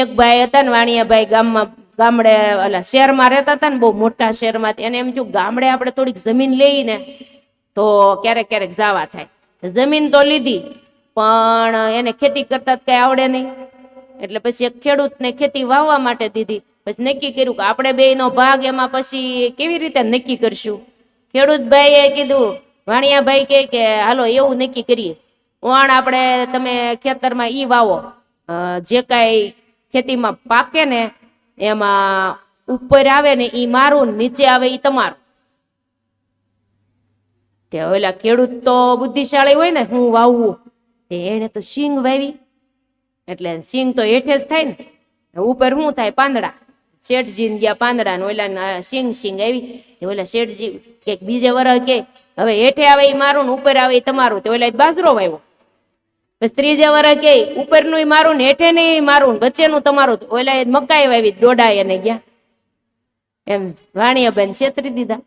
એક ભાઈ હતા ને વાણિયાભાઈ ગામમાં, ગામડે ઓલા શહેરમાં રહેતા હતા ને બહુ મોટા શહેરમાં એને એમ જો ગામડે આપણે થોડીક જમીન લઈને તો ક્યારેક ક્યારેક જાવા થાય. જમીન તો લીધી, પણ એને ખેતી કરતા કઈ આવડે નહીં. એટલે પછી એક ખેડૂતને ખેતી વાવવા માટે દીધી. પછી નક્કી કર્યું કે આપણે બે નો ભાગ એમાં પછી કેવી રીતે નક્કી કરશું? ખેડૂત ભાઈએ કીધું, વાણિયાભાઈ કે કે, હાલો, એવું નક્કી કરીએ. ઓણ આપણે તમે ખેતરમાં ઈ વાવો. જે કાંઈ ખેતીમાં પાકે ને એમાં ઉપર આવે ને ઈ મારું નીચે આવે ઈ તમારું. તે ઓલા ખેડૂત તો બુદ્ધિશાળી હોય ને, હું વાવવું. તે એને તો સિંગ વાવી. એટલે સિંગ તો હેઠે જ થાય ને. ઉપર શું થાય? પાંદડા. શેઠજી ગયા પાંદડા ને ઓલા સિંગ સિંગ આવી. તે ઓલા શેઠજી કે બીજે વરસ કે, હવે હેઠે આવે એ મારું ને ઉપર આવે એ તમારું. તે ઓલા બાજરો વાવ્યો. પછી ત્રીજે વરસ કે ઉપરનું મારું ને હેઠે નહીં મારું વચ્ચેનું તમારું ઓલા મકાઈ વાવી દોડા એને ગયા. એમ વાણિયાબેન છેતરી દીધા.